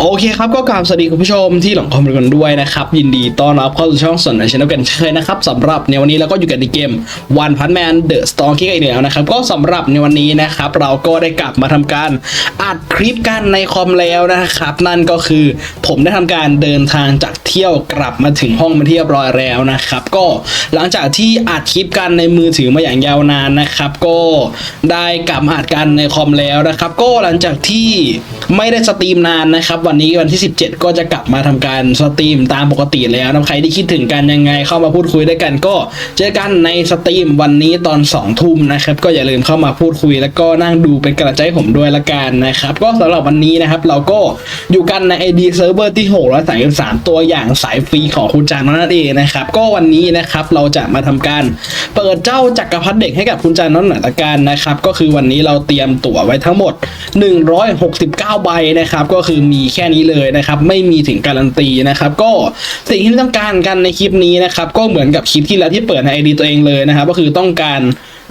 โอเคครับก็กราบสวัสดีคุณผู้ชมที่หลังคอมกันด้วยนะครับ ยินดีต้อนรับเข้าสู่ช่องสนในช anel กันเช่นเคยนะครับสำหรับในวันนี้เราก็อยู่กันในเกม One Punch Man The Storm ที่อีกแล้วนะครับ ก็สำหรับในวันนี้นะครับ เราก็ได้กลับมาทำการอัดคลิปกันในคอมแล้วนะครับ นั่นก็คือผมได้ทำการเดินทางจากเที่ยวกลับมาถึงห้องมาที่เรียบร้อยแล้วนะครับ ก็หลังจากที่อัดคลิปกันในมือถือมาอย่างยาวนานนะครับ ก็ได้กลับมาอัดกันในคอมแล้วนะครับ ก็หลังจากที่ไม่ได้สตรีมนานนะครับวันนนี้วันที่ 17 ก็จะกลับมาทำการสตรีมตามปกติแล้วนะใครที่คิดถึงกันยังไงเข้ามาพูดคุยด้วยกัน ก็เจอกันในสตรีมวันนี้ตอน2ทุ่มนะครับก็อย่าลืมเข้ามาพูดคุย แล้วก็นั่งดูเป็นกำลังใจให้ผมด้วยละกันนะครับก็สำหรับวันนี้นะครับเราก็อยู่กันใน ID Server ที่633ตัวอย่างสายฟรีของคุณจานนั่นเองนะครับก็วันนี้นะครับเราจะมาทำการเปิดเจ้าจักรพรรดิเด็กให้กับคุณจานนั่นหน่อยละกันนะครับก็คือวันนี้เราเตรียมตั๋วไว้ทั้งหมด 169 ใบนะครับก็คือมีแค่นี้เลยนะครับไม่มีถึงการันตีนะครับก็สิ่งที่ต้องการกันในคลิปนี้นะครับก็เหมือนกับคลิปที่แล้วที่เปิดในไอดีตัวเองเลยนะครับก็คือต้องการ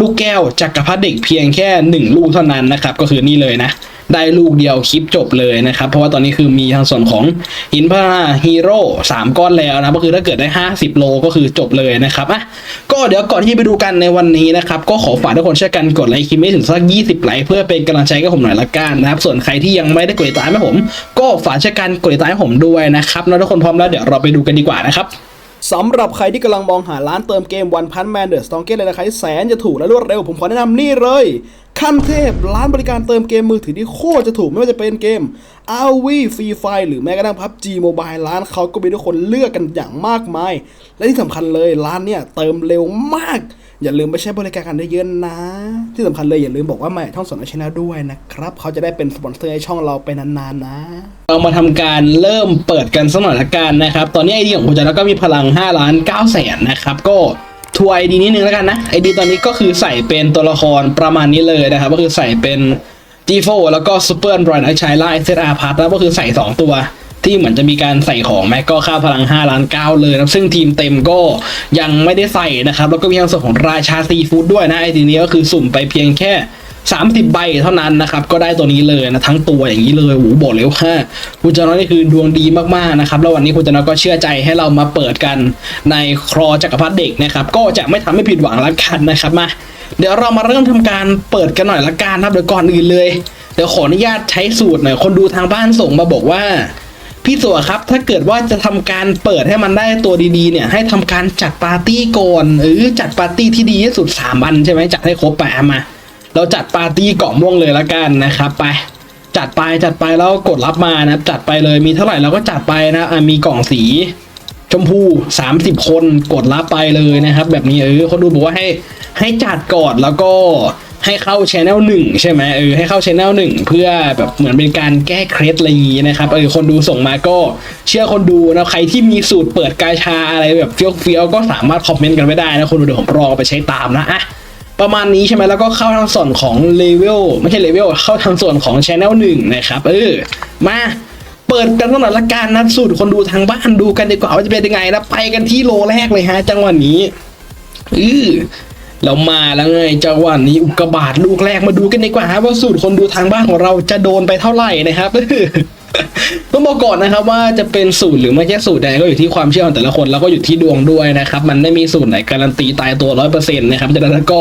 ลูกแก้วจักรพรรดิเด็กเพียงแค่หนึ่งลูกเท่านั้นนะครับก็คือนี่เลยนะ ได้ลูกเดียวคลิปจบเลยนะครับ เพราะว่าตอนนี้คือมีทางส่วนของหินพาฮีโร่สามก้อนแล้วนะก็คือถ้าเกิดได้ 50 โลก็คือจบเลยนะครับอะก็เดี๋ยวก่อนที่ไปดูกันในวันนี้นะครับก็ขอฝากทุกคนช่วยกันกดไลค์คลิปนี้ถึงสัก 20 ไลค์เพื่อเป็นกำลังใจให้ผมหน่อยละกันนะครับส่วนใครที่ยังไม่ได้กดติดตามให้ผม ก็ฝากช่วยกันกดติดตามให้ผมด้วยนะครับแล้วทุกคนพร้อมแล้วเดี๋ยวเราไปดูกันดีกว่านะครับ สำหรับใครที่กำลังมองหาร้านเติมเกม One Punch Man The Strong ในราคาที่แสนจะถูกและรวดเร็ว ผมขอแนะนำนี่เลย ขั้นเทพร้านบริการเติมเกมมือถือที่โคตรจะถูกไม่ว่าจะเป็นเกม RV Free Fire หรือแม้กระทั่งพับ G Mobile ร้านเขาก็มีทุกคนเลือกกันอย่างมากมาย และที่สำคัญเลยร้านเนี่ยเติมเร็วมาก อย่าลืมไปใช้บริการกันได้เยอะนะ ที่สำคัญเลยอย่าลืมบอกว่ามาช่องสนชแนลด้วยนะครับ เขาจะได้เป็นสปอนเซอร์ให้ช่องเราไปนานๆนะ เรามาทำการเริ่มเปิดกันสักหน่อยละกันนะครับ ตอนนี้ไอเดียของคุณจันทร์ก็มีพลัง5ล้าน9แสนนะครับ ก็ทัวร์ไอดีนิดนึงแล้วกันนะไอดีตอนนี้ก็คือใส่เป็นตัวละครประมาณนี้เลยนะครับ ก็คือใส่เป็นจีโฟแล้วก็ซูเปอร์บรอยน์ไอชายไล่าเอสเอาร์พัทแล้วก็คือใส่ 2 ตัว ที่เหมือนจะมีการใส่ของแม็กก็ค่าพลัง 5 ล้าน9เลยนะซึ่งทีมเต็มก็ยังไม่ได้ใส่นะครับ แล้วก็มีทางส่วนของราชาซีฟู้ดด้วยนะไอดีนี้ก็คือสุ่มไปเพียงแค่ 30 ใบเท่านั้นนะครับ ก็ได้ตัวนี้เลยนะ ทั้งตัวอย่างนี้เลยโอ้โหบอกเลยว่าคุณจานนี่คือดวงดีมากๆนะครับ แล้ววันนี้คุณจานก็เชื่อใจให้เรามาเปิดกันในครอจักรพรรดิเด็กนะครับ ก็จะไม่ทำให้ผิดหวังละกันนะครับมาเดี๋ยวเรามาเริ่มทำการเปิดกันหน่อยละกันนะครับเดี๋ยวก่อนอื่นเลย เดี๋ยวขออนุญาตใช้สูตรหน่อยคนดูทางบ้านส่งมาบอกว่า พี่สัวครับ ถ้าเกิดว่าจะทำการเปิดให้มันได้ตัวดีๆเนี่ย ให้ทำการจัดปาร์ตี้ก่อนเออจัดปาร์ตี้ที่ดีที่สุดสามวันใช่ไหมจัดให้ครบไปมา เราจัดปาร์ตี้เกาะม่วงเลยละกันนะครับไปจัดไปจัดไปแล้วกดรับมานะจัดไปเลยมีเท่าไหร่เราก็จัดไปนะอะมีกล่องสี ชมพู 30 คนกดรับไปเลยนะครับ แบบนี้เออเขาดูบอกว่าให้ให้จัดก่อนแล้วก็ ให้เข้าชแนลหนึ่งใช่ไหมเออให้เข้าชแนลหนึ่งเพื่อแบบเหมือนเป็นการแก้เคล็ดอะไรอย่างงี้นะครับเออคนดูส่งมาก็เชื่อคนดูนะใครที่มีสูตรเปิดกาชาอะไรแบบเฟี้ยวเฟี้ยวๆก็สามารถคอมเมนต์กันไว้ได้นะคนดูเดี๋ยวผมรอไปใช้ตามนะอะประมาณนี้ใช่ไหมแล้วก็เข้าทางส่วนของเลเวลไม่ใช่เลเวลเข้าทางส่วนของชแนลหนึ่งนะครับเออมาเปิดกันตั้งแต่ละการนะสูตรคนดูทางบ้านดูกันดีกว่าว่าจะเป็นยังไงนะไปกันที่โลแรกเลยฮะ จังหวะนี้อือ เรามาแล้วไงจังหวะนี้อุกกาบาตลูกแรกมาดูกันดีกว่าว่าสูตรคนดูทางบ้านของเราจะโดนไปเท่าไหร่นะครับต้องบอกก่อนนะครับว่าจะเป็นสูตรหรือไม่ใช่สูตรใดก็อยู่ที่ความเชื่อของแต่ละคนแล้วก็อยู่ที่ดวงด้วยนะครับมันไม่มีสูตรไหนการันตีตายตัวร้อยเปอร์เซ็นต์นะครับดังนั้นก็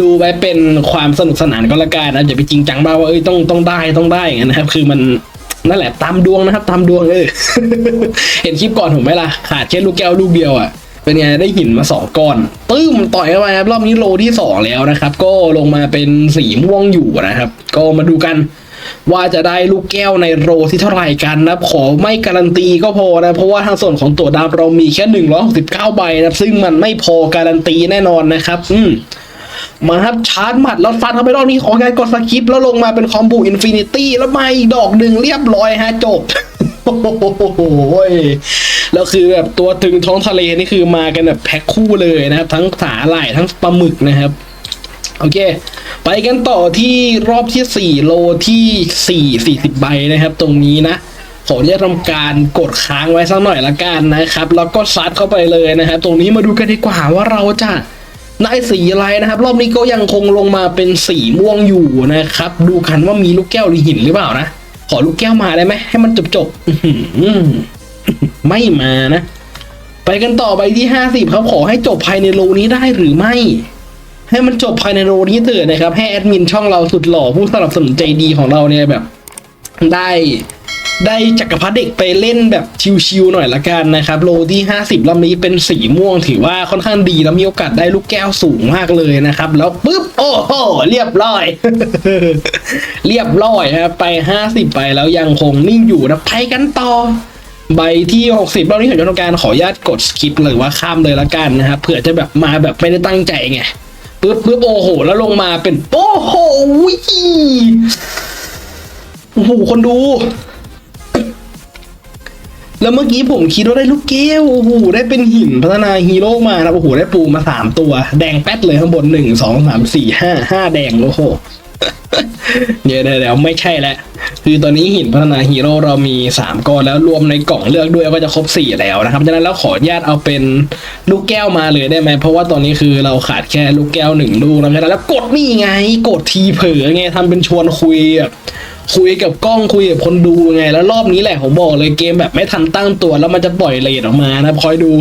ดูไว้เป็นความสนุกสนานก็แล้วกันนะอย่าไปจริงจังมากว่าเอ้ยต้องต้องได้ต้องได้อย่างนั้นนะครับ คือมันนั่นแหละตามดวงนะครับ ตามดวงเออเห็นคลิปก่อนผมไหมล่ะขาดแค่ลูกแก้วลูกเดียวอะ เป็นไงได้หินมาสองก้อนตึ้มต่อยเข้าไปครับรอบนี้โลที่สองแล้วนะครับ ก็ลงมาเป็นสีม่วงอยู่นะครับ ก็มาดูกันว่าจะได้ลูกแก้วในโรที่เท่าไหร่กันนะขอไม่การันตีก็พอนะ เพราะว่าทางส่วนของตัวดาวเรามีแค่ 169 ใบนะครับซึ่งมันไม่พอการันตีแน่นอนนะครับ อืมมาครับชาร์จหมัดแล้วฟันเข้าไปรอบนี้ขอการกดสกิปแล้วลงมาเป็นคอมโบอินฟินิตี้แล้วมาอีกดอกหนึ่งเรียบร้อยฮะจบ โอ้โหแล้วคือแบบตัวถึงท้องทะเลนี่คือมากันแบบแพ็คคู่เลยนะครับ ทั้งสาหร่ายทั้งปลาหมึกนะครับโอเค ไปกันต่อที่รอบที่ 4 โลที่ 4 40 ใบนะครับ ตรงนี้นะขออนุญาตทำการกดค้างไว้สักหน่อยละกันนะครับ แล้วก็ซัดเข้าไปเลยนะครับ ตรงนี้มาดูกันดีกว่าว่าเราจะได้สีอะไรนะครับ รอบนี้ก็ยังคงลงมาเป็นสีม่วงอยู่นะครับ ดูกันว่ามีลูกแก้วหรือหินหรือเปล่านะ ขอลูกแก้วมาได้ไหมให้มันจบจบไม่มานะ ไปกันต่อไปที่ห้าสิบครับขอให้จบภายในโลนี้ได้หรือไม่ ให้มันจบภายในโลนี้เถิดนะครับ ให้แอดมินช่องเราสุดหล่อผู้สนับสนุนใจดีของเราเนี่ยแบบ ได้ ได้จักรพรรดิเด็กไปเล่นแบบชิวๆหน่อยละกันนะครับ โลที่ 50ลำนี้เป็นสีม่วงถือว่าค่อนข้างดีแล้วมีโอกาสได้ลูกแก้วสูงมากเลยนะครับ แล้วปุ๊บ โอ้โห เรียบร้อย เรียบร้อยนะครับไป 50 ไปแล้วยังคงนิ่งอยู่นะไปกันต่อใบที่ 60รอบนี้ผมจะทำการขออนุญาตกดสคิปเลยว่าข้ามเลยละกันนะครับเผื่อจะแบบมาแบบไม่ได้ตั้งใจไงปึ๊บปึ๊บโอ้โห แล้วลงมาเป็นโอ้โหโอ้โหคนดู แล้วเมื่อกี้ผมคิดว่าได้ลูกแก้วโอ้โหได้เป็นหินพัฒนาฮีโร่มานะโอ้โหได้ปูมาสามตัว แดงแป๊ดเลยข้างบนหนึ่งสองสามสี่ห้าห้าแดงโอ้โหเดี๋ยวเดี๋ยวไม่ใช่แล้วคือตอนนี้หินพัฒนาฮีโร่เรามีสามก้อนแล้วรวมในกล่องเลือกด้วยก็จะครบสี่แล้วนะครับฉะนั้นแล้วขออนุญาตเอาเป็นลูกแก้วมาเลยได้ไหมเพราะว่าตอนนี้คือเราขาดแค่ลูกแก้วหนึ่งลูกนะฉะนั้นแล้วกดนี่ไง กดทีเผลอไงทำเป็นชวนคุยแบบ คุยกับกล้องคุยกับคนดูไง แล้วรอบนี้แหละผมบอกเลยเกมแบบไม่ทันตั้งตัวแล้วมันจะปล่อยเลดออกมานะคอยดู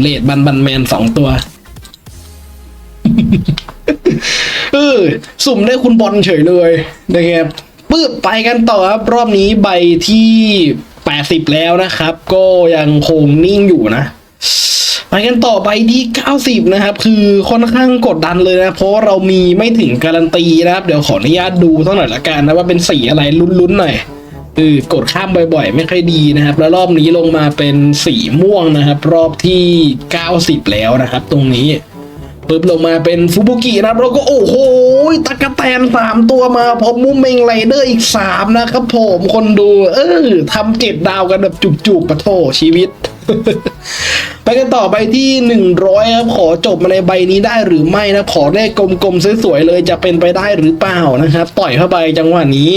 เลดบันบันแมนสองตัวเออสุ่มได้คุณบอลเฉยเลยนะครับปื๊บไปกันต่อครับ รอบนี้ใบที่แปดสิบแล้วนะครับ ก็ยังคงนิ่งอยู่นะ ไปกันต่อใบที่เก้าสิบนะครับ คือค่อนข้างกดดันเลยนะ เพราะเรามีไม่ถึงการันตีนะครับ เดี๋ยวขออนุญาตดูสักหน่อยละกันนะว่าเป็นสีอะไรลุ้นๆหน่อยเออกดข้ามบ่อยๆ ไม่ค่อยดีนะครับ แล้วรอบนี้ลงมาเป็นสีม่วงนะครับ รอบที่เก้าสิบแล้วนะครับ ตรงนี้ปึ๊บลงมาเป็นฟูบุกินะครับแล้วก็โอ้โหตะกะแตนสามตัวมาพร้อมมูเมงไรเดอร์อีกสามนะครับผมคนดู เออทำเจ็ดดาวกันแบบจุกๆปะโถชีวิต ไปกันต่อไปที่หนึ่งร้อยครับขอจบมาในใบนี้ได้หรือไม่นะขอเลขกลมๆสวยๆเลยจะเป็นไปได้หรือเปล่านะครับ ต่อยเข้าไปจังหวะนี้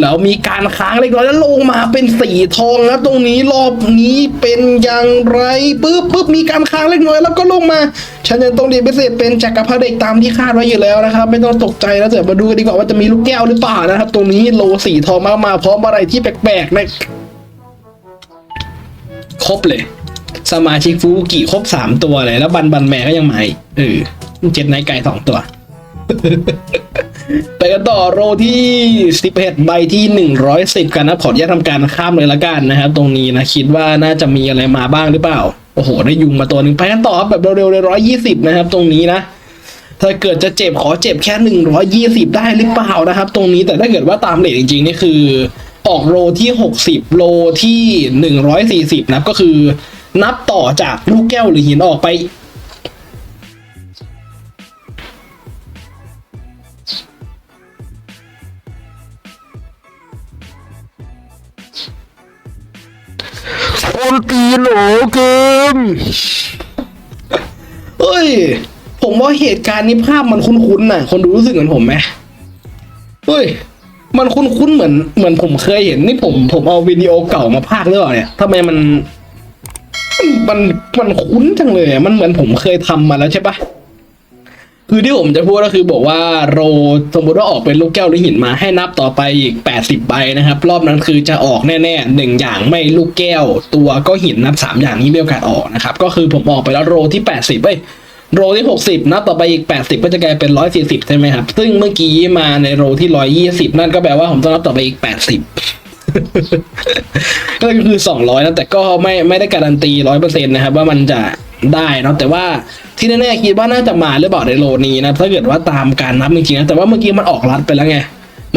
แล้วมีการค้างเล็กน้อยแล้วลงมาเป็นสีทองนะตรงนี้รอบนี้เป็นอย่างไรปึ๊บปึ๊บมีการค้างเล็กน้อยแล้วก็ลงมาฉันยังต้องเรียนพิเศษเป็นจักรพรรดิตามที่คาดไว้อยู่แล้วนะครับ ไม่ต้องตกใจแล้วเดี๋ยวมาดูกันดีกว่าว่าจะมีลูกแก้วหรือเปล่านะครับ ตรงนี้โลสีทองมามาพร้อมอะไรที่แปลกๆนะ ครบเลย สมาชิกฟูกิครบสามตัวเลย แล้วบันบันแม่ก็ยังมาอีกเออเจ็ดไนไก่สองตัว ไปกันต่อโรที่11ใบที่110กันนะขออนุญาตทำการข้ามเลยละกันนะครับ ตรงนี้นะคิดว่าน่าจะมีอะไรมาบ้างหรือเปล่า โอ้โห ได้ยุงมาตัวหนึ่งไปกันต่อแบบเร็วๆเลยร้อยยี่สิบนะครับ ตรงนี้นะถ้าเกิดจะเจ็บขอเจ็บแค่หนึ่งร้อยี่สิบได้หรือเปล่านะครับ ตรงนี้แต่ถ้าเกิดว่าตามเลทจริงๆนี่คือ ออกโรที่หกสิบโลที่หนึ่งร้อยสี่สิบนะก็คือ นับต่อจากลูกแก้วหรือหินออกไป คนตีนโหเกมเฮ้ย ผมว่าเหตุการณ์นี้ภาพมันคุ้นๆน่ะ คนดูรู้สึกเหมือนผมไหมเฮ้ย มันคุ้นๆเหมือนเหมือนผมเคยเห็นนี่ผมผมเอาวิดีโอเก่ามาพากย์หรือเปล่าเนี่ยทำไมมัน มันมันคุ้นจังเลยอะมันเหมือนผมเคยทำมาแล้วใช่ปะคือที่ผมจะพูดก็คือบอกว่าโรสมมติว่าออกเป็นลูกแก้วหรือหินมาให้นับต่อไปอีก 80 ใบนะครับ รอบนั้นคือจะออกแน่ๆหนึ่งอย่างไม่ลูกแก้ว ตัวก็หินนับสามอย่างนี้มีโอกาสออกนะครับ ก็คือผมออกไปแล้วโรที่ 80เอ้ย โรที่ 60 นับต่อไปอีก 80 ก็จะกลายเป็น 140 ใช่ไหมครับ ซึ่งเมื่อกี้มาในโรที่ 120 นั่นก็แปลว่าผมต้องนับต่อไปอีก 80 ก็คือ 200 นะแต่ก็ไม่ไม่ได้การันตี 100%นะครับ ว่ามันจะได้นะแต่ว่าที่แน่ๆคิดว่าน่าจะมาหรือเปล่าในโลนี้นะถ้าเกิดว่าตามการนับจริงๆนะแต่ว่าเมื่อกี้มันออกรัดไปแล้วไง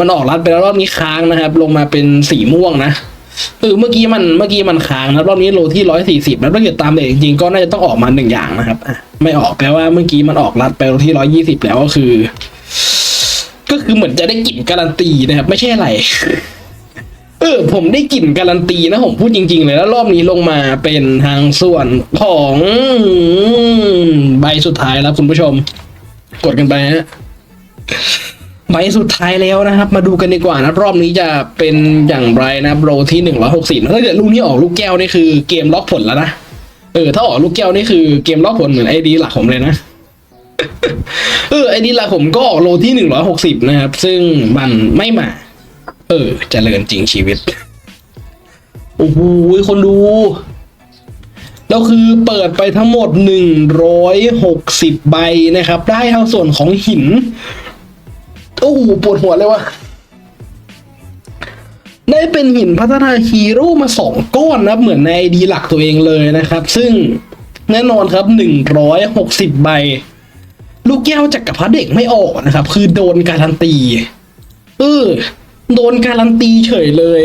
มันออกรัดไปแล้วรอบนี้ค้างนะครับ ลงมาเป็นสีม่วงนะ เออเมื่อกี้มันเมื่อกี้มันค้างนะรอบนี้โลที่ร้อยสี่สิบแล้วถ้าเกิดตามเด็กจริงๆก็น่าจะต้องออกมาหนึ่งอย่างนะครับอะไม่ออกแปลว่าเมื่อกี้มันออกรัดไปโลที่ร้อยยี่สิบแล้วก็คือ ก็คือเหมือนจะได้กลิ่นการันตีนะครับ ไม่ใช่อะไร เออ ผมได้กลิ่นการันตีนะผมพูดจริง ๆ เลยแล้วรอบนี้ลงมาเป็นทางส่วนของใบสุดท้ายแล้วคุณผู้ชม กดกันไปฮะ ใบสุดท้ายแล้วนะครับ มาดูกันดีกว่านะรอบนี้จะเป็นอย่างไรนะโรที่หนึ่งร้อยหกสิบถ้าเกิดลูกนี้ออกลูกแก้วนี่คือเกมล็อกผลแล้วนะเออถ้าออกลูกแก้วนี่คือเกมล็อกผลเหมือนไอดีหลักผมเลยนะเออไอดีหลักผมก็ออกโลที่หนึ่งร้อยหกสิบนะครับ ซึ่งมันไม่มา เออเจริญจริงชีวิตโอ้โหคนดูแล้วคือเปิดไปทั้งหมด 160 ใบนะครับ ได้ทั้งส่วนของหิน โอ้โหปวดหัวเลยวะได้เป็นหินพัฒนาฮีโร่มาสองก้อนนะเหมือนในไอดีหลักตัวเองเลยนะครับ ซึ่งแน่นอนครับ160ใบ ลูกแก้วจักรพรรดิเด็กไม่ออกนะครับ คือโดนการันตีเออโดนการันตีเฉยเลย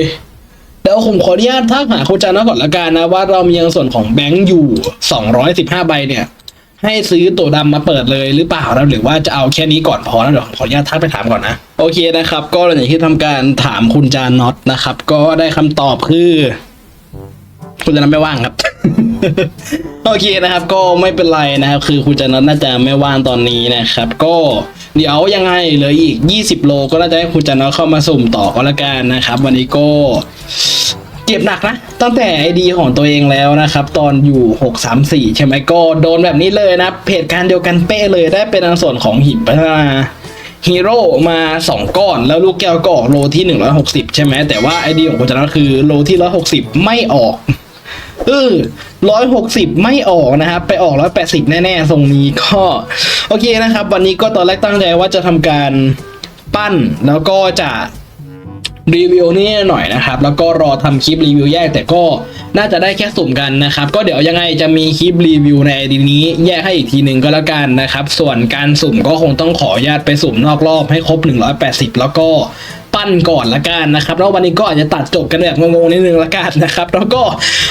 เดี๋ยวผมขออนุญาตทักหาโคจานะก่อนละกันนะว่าเรามีในส่วนของแบงค์อยู่ 215 ใบเนี่ย ให้ซื้อตัวดำมาเปิดเลยหรือเปล่านะหรือว่าจะเอาแค่นี้ก่อนพอนะเดี๋ยวขออนุญาตทักไปถามก่อนนะ โอเคนะครับ ก็หลังจากที่ทำการถามคุณจานน็อตนะครับ ก็ได้คำตอบคือ คุณจะนั้นไม่ว่างครับโอเคนะครับ ก็ไม่เป็นไรนะครับ คือคุณจานัทน่าจะไม่ว่างตอนนี้นะครับ ก็เดี๋ยวยังไงเหลืออีก 20 โลก็น่าจะให้คุณจานัทเข้ามาสุ่มต่อก็แล้วกันนะครับ วันนี้ก็ เจ็บหนักนะ ตั้งแต่ไอดีของตัวเองแล้วนะครับ ตอนอยู่ 634 ใช่ไหมก็โดนแบบนี้เลยนะเพจการเดียวกันเป๊ะเลยได้เป็นอันส่วนของหิบพัฒนาฮีโร่มา 2 ก้อน แล้วลูกแก้วก็ออกโลที่ 160 ใช่ไหมแต่ว่าไอเดียของคุณจนะคือโลที่ 160 ไม่ออกเออ160ไม่ออกนะครับ ไปออก180แน่ๆทรงนี้ก็ โอเคนะครับ วันนี้ก็ตอนแรกตั้งใจว่าจะทำการปั้นแล้วก็จะ รีวิวนี่หน่อยนะครับ แล้วก็รอทำคลิปรีวิวแยก แต่ก็น่าจะได้แค่สุ่มกันนะครับ ก็เดี๋ยวยังไงจะมีคลิปรีวิวในดีนี้ แยกให้อีกทีหนึ่งก็แล้วกันนะครับ ส่วนการสุ่มก็คงต้องขออนุญาตไปสุ่มนอกรอบให้ครบ 180 แล้วก็ ปั้นก่อนละกันนะครับแล้ววันนี้ก็อาจจะตัดจบกันแบบงงๆนิดนึงละกันนะครับแล้วก็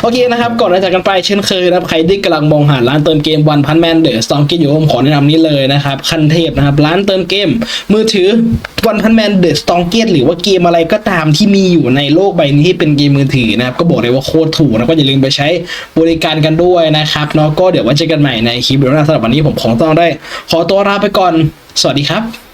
โอเคนะครับก่อนจะจากกันไปเช่นเคยนะครับใครที่กำลังมองหาร้านเติมเกมวันพันแมนเดอะสตองกินอยู่ผมขอแนะนำนี้เลยนะครับคันเทพนะครับร้านเติมเกม มือถือวันพันแมนเดอะสตองเกหรือว่าเกมอะไรก็ตามที่มีอยู่ในโลกใบนี้ที่เป็นเกมมือถือนะครับก็บอกเลยว่าโคตรถูกนะก็อย่าลืมไปใช้บริการกันด้วยนะครับเนาะก็เดี๋ยวไว้เจอกันใหม่ในคลิปวิดีโอหน้าสำหรับวันนี้ผมคงต้องได้ ขอตัวลาไปก่อน สวัสดีครับ